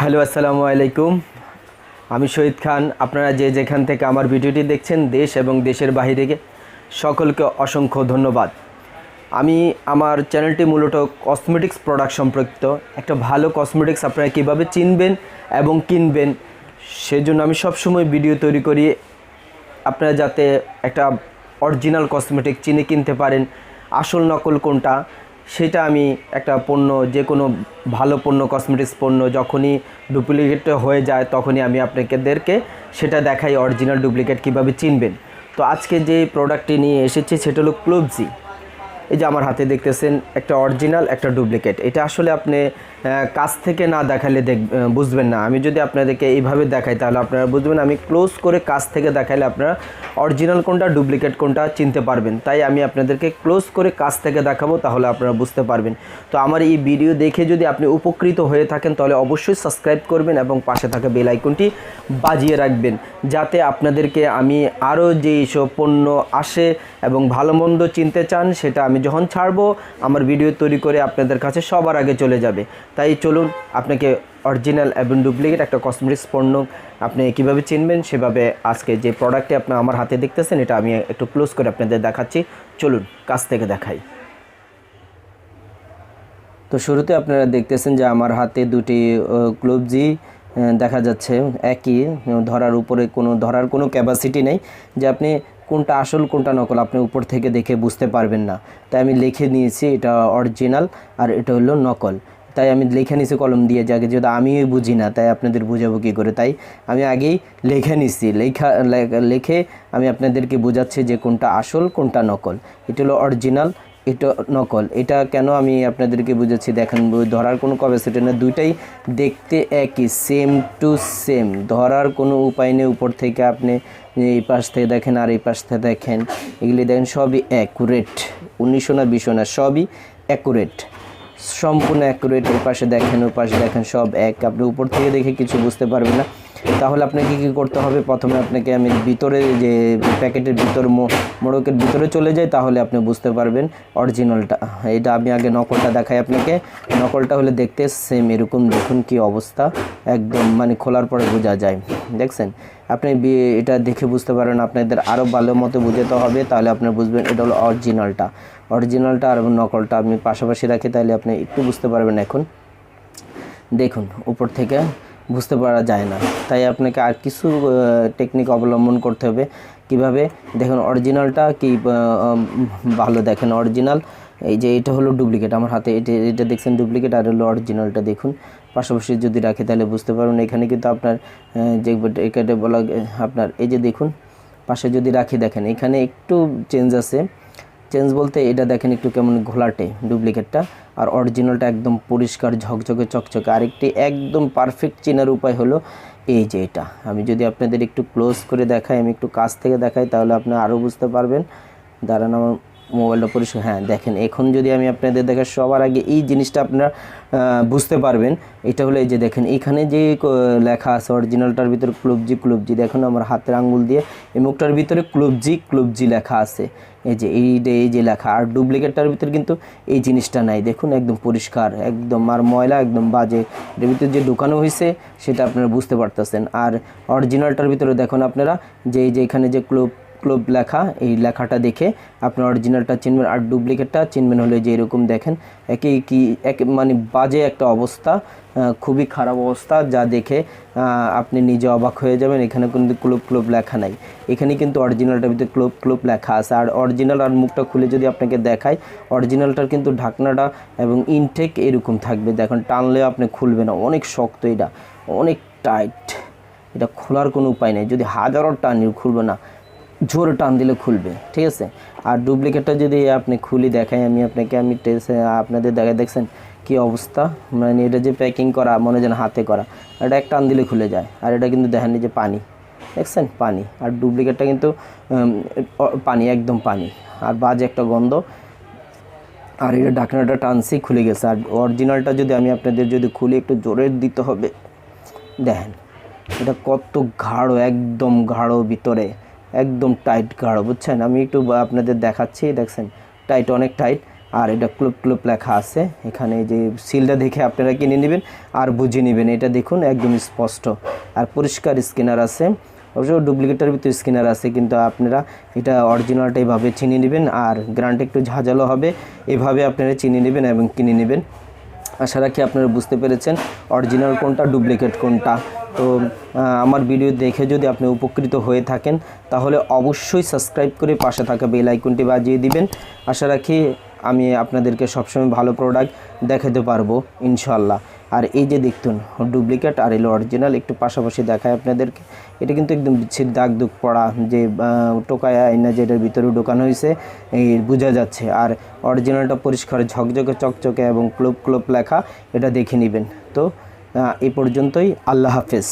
Hello, আসসালামু আলাইকুম। আমি শহীদ খান। আপনারা যে যেখান থেকে আমার ভিডিওটি দেখছেন, দেশ এবং দেশের বাইরে সকলকে অসংখ্য ধন্যবাদ। আমি আমার চ্যানেলটি মূলত কসমেটিক্স প্রোডাক্ট সম্পর্কিত। একটা ভালো কসমেটিক্স আপনারা কীভাবে চিনবেন এবং কিনবেন, সেজন্য আমি সবসময় ভিডিও তৈরি করি। আপনারা যাতে একটা অরিজিনাল কসমেটিক চিনে কিনতে পারেন। আসল নকল কোনটা? সেটা আমি একটা পণ্য যে কোনো ভালো পণ্য কসমেটিক্স পণ্য যখনই ডুপ্লিকেট হয়ে যায় তখনই আমি আপনাদেরকে সেটা দেখাই অরিজিনাল ডুপ্লিকেট কীভাবে চিনবেন। তো আজকে যে প্রোডাক্টটি নিয়ে এসেছি সেটা হলো ক্লোবজি এই যে আমার হাতে দেখতেছেন একটা অরিজিনাল একটা ডুপ্লিকেট এটা আসলে আপনি কাছ থেকে না দেখালে দেখ বুঝবেন না। আমি যদি আপনাদেরকে এইভাবে দেখাই তাহলে আপনারা বুঝবেন, আমি ক্লোজ করে কাছ থেকে দেখাইলে আপনারা অরিজিনাল কোনটা ডুপ্লিকেট কোনটা চিনতে পারবেন। তাই আমি আপনাদেরকে ক্লোজ করে কাছ থেকে দেখাবো, তাহলে আপনারা বুঝতে পারবেন। তো আমার এই ভিডিও দেখে যদি আপনি উপকৃত হয়ে থাকেন, তাহলে অবশ্যই সাবস্ক্রাইব করবেন এবং পাশে থাকা বেল আইকনটি বাজিয়ে রাখবেন। যাতে আপনাদেরকে আমি আরও যেই সব পণ্য আসে এবং ভালো মন্দ চিনতে চান, সেটা আমি যখন ছাড়বো, আমার ভিডিও তৈরি করে আপনাদের কাছে সবার আগে চলে যাবে। তাই চলুন, আপনাকে অরিজিনাল এবং ডুপ্লিকেট একটা কসমেটিক্স পণ্য আপনি কীভাবে চিনবেন সেভাবে আজকে যে প্রোডাক্টটি আপনি আমার হাতে দেখতেছেন, এটা আমি একটু ক্লোজ করে আপনাদের দেখাচ্ছি। চলুন, কাছ থেকে দেখাই। তো শুরুতে আপনারা দেখতেছেন যে আমার হাতে দুটি ক্লোবজি দেখা যাচ্ছে একই, ধরার উপরে কোনো, ধরার কোনো ক্যাপাসিটি নেই। যে আপনি কোনটা আসল, কোনটা নকল, আপনি উপর থেকে দেখে বুঝতে পারবেন না। তাই আমি লিখে নিয়েছি, এটা অরিজিনাল আর এটা হলো নকল। তাই আমি লিখে নিছি কলম দিয়ে যাকে যদি আমিও বুঝি না, তাই আপনাদের বুঝাবো কী করে? তাই আমি আগেই লিখে নিছি। লেখা লেখে আমি আপনাদেরকে বোঝাচ্ছি যে কোনটা আসল, কোনটা নকল। এটা হলো অরিজিনাল এটা নকল। এটা কেন আমি আপনাদেরকে বুঝাচ্ছি? দেখেন ধরার কোনো ক্যাপাসিটি না দুইটাই দেখতে একই সেম টু সেম ধরার কোনো উপায় নেই উপর থেকে আপনি এই পাশ থেকে দেখেন আর এই পাশ থেকে দেখেন। এগুলি দেখেন সবই অ্যাকুরেট উনিশশো না বিশো না, সবই অ্যাকুরেট সম্পূর্ণ অ্যাকুরেট ওই পাশে দেখেন ওই পাশে দেখেন, সব এক। আপনি উপর থেকে দেখে কিছু বুঝতে পারবেন না। তাহলে আপনাকে কি করতে হবে? প্রথমে আপনাকে আমি ভিতরে যে প্যাকেটের ভিতর মোড়কের ভিতরে চলে যাই, তাহলে আপনি বুঝতে পারবেন অরিজিনালটা। এটা আমি আগে নকলটা দেখাই আপনাকে। নকলটা হলে দেখতে সেম এরকম। দেখুন কি অবস্থা। একদম মানে খোলার পরে বোঝা যায়। দেখছেন? আপনি এটা দেখে বুঝতে পারেন আপনাদের আরও ভালো মতো বুঝতে হবে, তাহলে আপনি বুঝবেন এটা হলো অরিজিনালটা। অরিজিনালটা আর নকলটা আপনি পাশাপাশি রাখি, তাহলে আপনি একটু বুঝতে পারবেন এখন। দেখুন, উপর থেকে বুঝতে পারা যায় না। তাই আপনাকে আর কিছু টেকনিক অবলম্বন করতে হবে। কীভাবে? দেখুন অরিজিনালটা কি ভালো দেখেন অরিজিনাল এই যে এটা হলো ডুপ্লিকেট আমার হাতে এটা এটা দেখছেন ডুপ্লিকেট আর হলো অরিজিনালটা দেখুন। পাশাপাশি যদি রাখি তাহলে বুঝতে পারবেন, এখানে কিন্তু আপনার যে এখানে বলা, আপনার, এই যে দেখুন, পাশে যদি রাখি দেখেন, এখানে একটু চেঞ্জ আছে। চেঞ্জ বলতে এটা দেখেন একটু কেমন ঘোলাটে ডুপ্লিকেটটা আর অরিজিনালটা একদম পরিষ্কার, ঝকঝকে, চকচকে। আরেকটি একদম পারফেক্ট চেনার উপায় হলো এই যে এটা। আমি যদি আপনাদের একটু ক্লোজ করে দেখাই, আমি একটু কাছ থেকে দেখাই, তাহলে আপনি আরও বুঝতে পারবেন। দাঁড়ান আমার মোবাইলটা পরিষ্কার হ্যাঁ দেখেন, এখন যদি আমি আপনাদের দেখা সবার আগে এই জিনিসটা আপনারা বুঝতে পারবেন। এটা হলো এই যে দেখেন, এখানে যে লেখা আছে অরিজিনালটার ভিতরে ক্লুবজি ক্লুবজি দেখুন, আমার হাতের আঙ্গুল দিয়ে এই মুখটার ভিতরে ক্লুবজি ক্লুবজি লেখা আছে। এই যে, এই এই যে লেখা, আর ডুপ্লিকেটটার ভিতরে কিন্তু এই জিনিসটা নাই। দেখুন, একদম পরিষ্কার, একদম, আর ময়লা একদম বাজে। এর ভিতরে যে ঢুকানো হয়েছে, সেটা আপনারা বুঝতে পারতেছেন। আর অরিজিনালটার ভিতরে দেখুন আপনারা, যে, এই যে এখানে যে ক্লোব ক্লোব লেখা, এই লেখাটা দেখে আপনার অরিজিনালটা চিনবেন আর ডুপ্লিকেটটা চিনবেন হলে যে এরকম দেখেন, একে কি, এক মানে বাজে একটা অবস্থা খুবই খারাপ অবস্থা যা দেখে আপনি নিজে অবাক হয়ে যাবেন, এখানে কিন্তু ক্লোব ক্লোব লেখা নাই। এখানে কিন্তু অরিজিনালটার ভিতরে ক্লোব ক্লোব লেখা আছে। আর অরিজিনাল আর মুখটা খুলে যদি আপনাকে দেখায় অরিজিনালটার কিন্তু ঢাকনাটা এবং ইনটেক এরকম থাকবে। দেখুন, টানলে আপনি খুলবে না। অনেক শক্ত এটা। অনেক টাইট এটা খোলার কোনো উপায় নেই। যদি হাজারো টান খুলবে না জোরে টান দিলে খুলবে, ঠিক আছে? আর ডুপ্লিকেটটা যদি আপনি খুলি দেখাই, আমি আপনাকে, আমি টেস্ট আপনাদের দেখাই, দেখছেন কি অবস্থা? মানে এটা যে প্যাকিং করা, মনে যেন হাতে করা, এটা এক টান দিলে খুলে যায়। আর এটা কিন্তু দেখেন যে পানি, দেখছেন? পানি। আর ডুপ্লিকেটটা কিন্তু পানি, একদম পানি। আর বাজে একটা গন্ধ। আর এটা ঢাকনাটা টানসি খুলে গেছে। আর অরিজিনালটা যদি আমি আপনাদের যদি খুলি, একটু জোরে দিতে হবে। দেখেন, এটা কত গাঢ়, একদম গাঢ় ভিতরে। একদম টাইট গাঢ়, বুঝছেন? আমি একটু আপনাদের দেখাচ্ছি, দেখছেন? টাইট, অনেক টাইট। আর এটা ক্লুপ ক্লুপ লেখা আছে। এখানে যে সিলটা দেখে আপনারা কিনে নেবেন আর বুঝে নেবেন। এটা দেখুন, একদম স্পষ্ট। আর পরিষ্কার স্ক্যানার আছে। অবশ্য ডুপ্লিকেটের ভিতরে স্ক্যানার আছে, কিন্তু আপনারা এটা অরিজিনালটা এভাবে চিনে নেবেন। আর গ্রান্ট একটু ঝাঁঝালো হবে, এভাবে আপনারা চিনে নেবেন এবং কিনে নেবেন। আশা রাখি আপনারা বুঝতে পেরেছেন অরিজিনাল কোনটা, ডুপ্লিকেট কোনটা। তো আমার ভিডিও দেখে যদি আপনি উপকৃত হয়ে থাকেন, তাহলে অবশ্যই সাবস্ক্রাইব করে পাশে থাকা বেল আইকনটি বাজিয়ে দিবেন। আশা রাখি আমি আপনাদেরকে সবসময় ভালো প্রোডাক্ট দেখাতে পারব ইনশাল্লাহ আর এই যে দেখতুন ডুপ্লিকেট আর এলো অরিজিনাল একটু পাশাপাশি দেখায় আপনাদেরকে। এটা কিন্তু একদম বিচ্ছির দাগ দুগ পড়া যে টোকায় আয়না যেটার ভিতরে ঢোকানো হয়েছে, এই বোঝা যাচ্ছে। আর অরিজিনালটা পরিষ্কার, ঝকঝকে, চকচকে এবং ক্লোপ ক্লোপ লেখা, এটা দেখে নেবেন। তো এ পর্যন্তই, আল্লাহ হাফেজ।